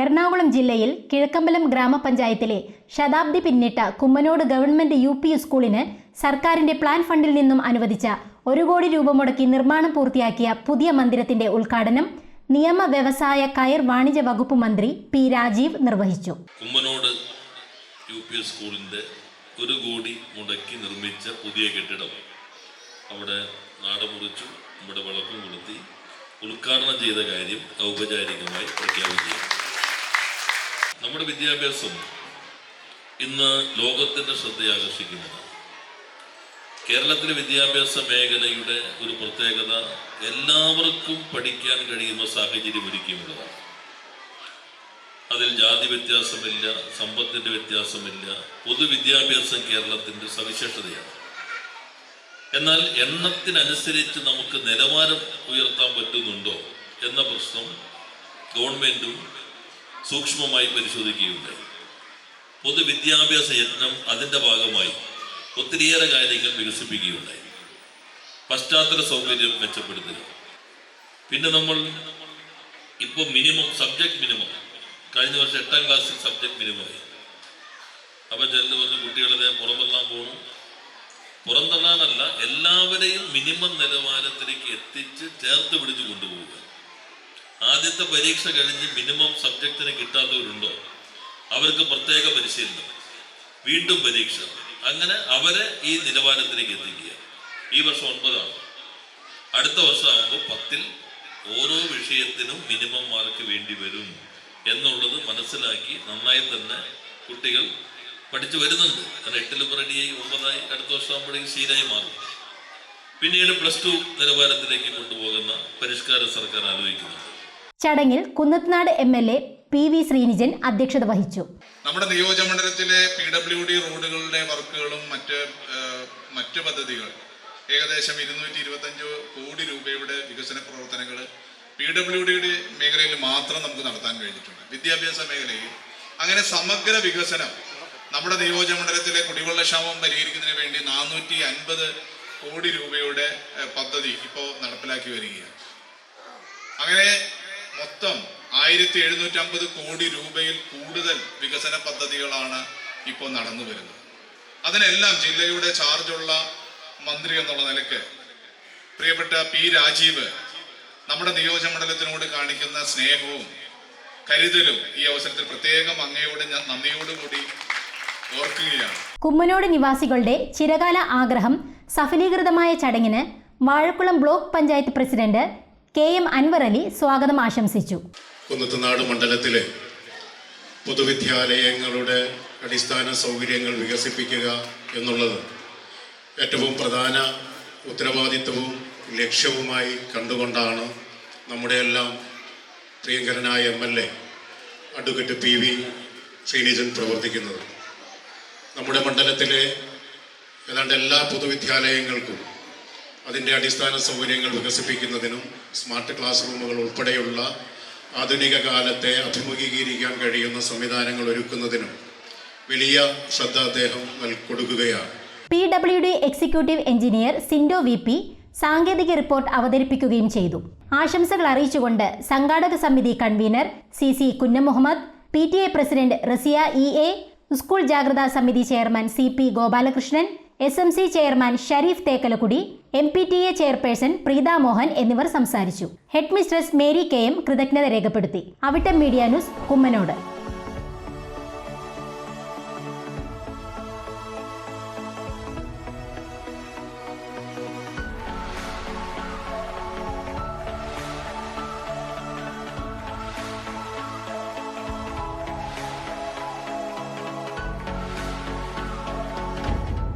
എറണാകുളം ജില്ലയിൽ കിഴക്കമ്പലം ഗ്രാമപഞ്ചായത്തിലെ ശതാബ്ദി പിന്നിട്ട കുമ്മനോട് ഗവൺമെന്റ് യു പി സ്കൂളിന് സർക്കാരിന്റെ പ്ലാൻ ഫണ്ടിൽ നിന്നും അനുവദിച്ച ഒരു കോടി രൂപ മുടക്കി നിർമ്മാണം പൂർത്തിയാക്കിയ പുതിയ മന്ദിരത്തിന്റെ ഉദ്ഘാടനം നിയമ വ്യവസായ കയർ വാണിജ്യ വകുപ്പ് മന്ത്രി പി രാജീവ് നിർവഹിച്ചു. കുമ്മനോട് യു പി സ്കൂളിന്റെ ഒരു കോടി മുടക്കി നിർമ്മിച്ച പുതിയ കെട്ടിടം അവിടെ നാടമുറിച്ചു നമ്മുടെ വിളക്കും കൊളുത്തി ഉദ്ഘാടനം ചെയ്ത കാര്യം ഔപചാരികമായി പ്രഖ്യാപിച്ചു. നമ്മുടെ വിദ്യാഭ്യാസം ഇന്ന് ലോകത്തിന്റെ ശ്രദ്ധ ആകർഷിക്കുന്നതാണ് കേരളത്തിലെ വിദ്യാഭ്യാസ മേഖലയുടെ ഒരു പ്രത്യേകത എല്ലാവർക്കും പഠിക്കാൻ കഴിയുന്ന സാഹചര്യം ഒരുക്കിയുള്ളതാണ്. അതിൽ ജാതി വ്യത്യാസമില്ല സമ്പത്തിന്റെ വ്യത്യാസമില്ല പൊതുവിദ്യാഭ്യാസം കേരളത്തിന്റെ സവിശേഷതയാണ്. എന്നാൽ എണ്ണത്തിനനുസരിച്ച് നമുക്ക് നിലവാരം ഉയർത്താൻ പറ്റുന്നുണ്ടോ എന്ന പ്രശ്നം ഗവൺമെന്റും സൂക്ഷ്മമായി പരിശോധിക്കുകയുണ്ടായി. പൊതുവിദ്യാഭ്യാസ യജ്ഞം അതിന്റെ ഭാഗമായി ഒത്തിരിയേറെ കാര്യങ്ങൾ വികസിപ്പിക്കുകയുണ്ടായി. പശ്ചാത്തല സൗകര്യം മെച്ചപ്പെടുത്തുക. പിന്നെ നമ്മൾ ഇപ്പോൾ മിനിമം സബ്ജക്ട് മിനിമം കഴിഞ്ഞ വർഷം എട്ടാം ക്ലാസ്സിൽ സബ്ജക്ട് മിനിമമായി അപ്പം ചിലർ പറഞ്ഞു കുട്ടികളെ പുറമെല്ലാം പോകണം പുറന്തള്ളാനല്ല എല്ലാവരെയും മിനിമം നിലവാരത്തിലേക്ക് എത്തിച്ച് ചേർത്ത് പിടിച്ച് കൊണ്ടുപോവുക. ആദ്യത്തെ പരീക്ഷ കഴിഞ്ഞ് മിനിമം സബ്ജക്റ്റിന് കിട്ടാത്തവരുണ്ടോ? അവർക്ക് പ്രത്യേക പരിശീലനം. വീണ്ടും പരീക്ഷ. അങ്ങനെ അവരെ ഈ നിലവാരത്തിലേക്ക് എത്തിക്കുക. ഈ വർഷം ഒൻപതാണ്. അടുത്ത വർഷമാകുമ്പോൾ പത്തിൽ ഓരോ വിഷയത്തിനും മിനിമം മാർക്ക് വേണ്ടി വരും എന്നുള്ളത് മനസ്സിലാക്കി നന്നായി തന്നെ കുട്ടികൾ പഠിച്ചു വരുന്നുണ്ട്. കാരണം എട്ടിലും റെഡിയായി ഒമ്പതായി അടുത്ത വർഷമാകുമ്പോഴേക്കും ശീലായി മാറും. പിന്നീട് പ്ലസ് ടു നിലവാരത്തിലേക്ക് കൊണ്ടുപോകുന്ന പരിഷ്കാരം സർക്കാർ ആലോചിക്കുന്നുണ്ട്. ചടങ്ങിൽ Kunnathunad M L A P V Sreenijan അധ്യക്ഷത വഹിച്ചു. നമ്മുടെ നിയോജകമണ്ഡലത്തിലെ പി ഡബ്ല്യു ഡി റോഡുകളുടെ വർക്കുകളും മറ്റ് മറ്റു മറ്റ് പദ്ധതികൾ ഏകദേശം ഇരുന്നൂറ്റി ഇരുപത്തഞ്ച് കോടി രൂപയുടെ വികസന പ്രവർത്തനങ്ങൾ പി ഡബ്ല്യു ഡിയുടെ മേഖലയിൽ മാത്രം നമുക്ക് നടത്താൻ കഴിഞ്ഞിട്ടുണ്ട് വിദ്യാഭ്യാസ മേഖലയിൽ. അങ്ങനെ സമഗ്ര വികസനം നമ്മുടെ നിയോജകമണ്ഡലത്തിലെ കുടിവെള്ളക്ഷാമം പരിഹരിക്കുന്നതിന് വേണ്ടി നാനൂറ്റി അൻപത് കോടി രൂപയുടെ പദ്ധതി ഇപ്പോൾ നടപ്പിലാക്കി വരികയാണ്. അങ്ങനെ മൊത്തം ആയിരത്തി എഴുന്നൂറ്റി അമ്പത് കോടി രൂപയിൽ കൂടുതൽ വികസന പദ്ധതികളാണ് ഇപ്പോൾ നടന്നു വരുന്നത്. അതിനെല്ലാം ജില്ലയുടെ ചാർജുള്ള മന്ത്രി എന്നുള്ള നിലയ്ക്ക് പ്രിയപ്പെട്ട പി രാജീവ് നമ്മുടെ നിയോജക നിയോജകമണ്ഡലത്തിനോട് കാണിക്കുന്ന സ്നേഹവും കരുതലും ഈ അവസരത്തിൽ പ്രത്യേകം അങ്ങയോട് ഞാൻ നന്ദിയോടുകൂടി ഓർക്കുകയാണ്. കുമ്മനോട് നിവാസികളുടെ ചിരകാല ആഗ്രഹം സഫലീകൃതമായ ചടങ്ങിന് Vazhakulam block panchayat president K M Anwar Ali സ്വാഗതം ആശംസിച്ചു. കുന്നത്തുനാട് മണ്ഡലത്തിലെ പൊതുവിദ്യാലയങ്ങളുടെ അടിസ്ഥാന സൗകര്യങ്ങൾ വികസിപ്പിക്കുക എന്നുള്ളത് ഏറ്റവും പ്രധാന ഉത്തരവാദിത്വവും ലക്ഷ്യവുമായി കണ്ടുകൊണ്ടാണ് നമ്മുടെ എല്ലാം പ്രിയങ്കരനായ M L A advocate P V Sreenijan പ്രവർത്തിക്കുന്നത്. നമ്മുടെ മണ്ഡലത്തിലെ ഏതാണ്ട് എല്ലാ പൊതുവിദ്യാലയങ്ങൾക്കും അതിന്റെ അടിസ്ഥാന സൗകര്യങ്ങൾ വികസിപ്പിക്കുന്നതിനും സ്മാർട്ട് ക്ലാസ് റൂമുകൾ ഉൾപ്പെടെയുള്ള ആധുനിക കാലത്തെ അഭിമുഖീകരിക്കാൻ കഴിയുന്ന സംവിധാനങ്ങൾ ഒരുക്കുന്നതിനും വലിയ ശ്രദ്ധ അദ്ദേഹം കൊടുക്കുകയാണ്. P W D executive engineer Sindo V P സാങ്കേതിക റിപ്പോർട്ട് അവതരിപ്പിക്കുകയും ചെയ്തു. ആശംസകൾ അറിയിച്ചുകൊണ്ട് സംഘാടക സമിതി convener C C Kunjumuhammad P T A president Raziya E A school ജാഗ്രതാ സമിതി chairman C P Gopalakrishnan S M C chairman Sharif Thekkalakudi M P T A chairperson Preetha Mohan എന്നിവർ സംസാരിച്ചു. Head mistress Mary K M കൃതജ്ഞത രേഖപ്പെടുത്തി. Avittam media news Kummanode.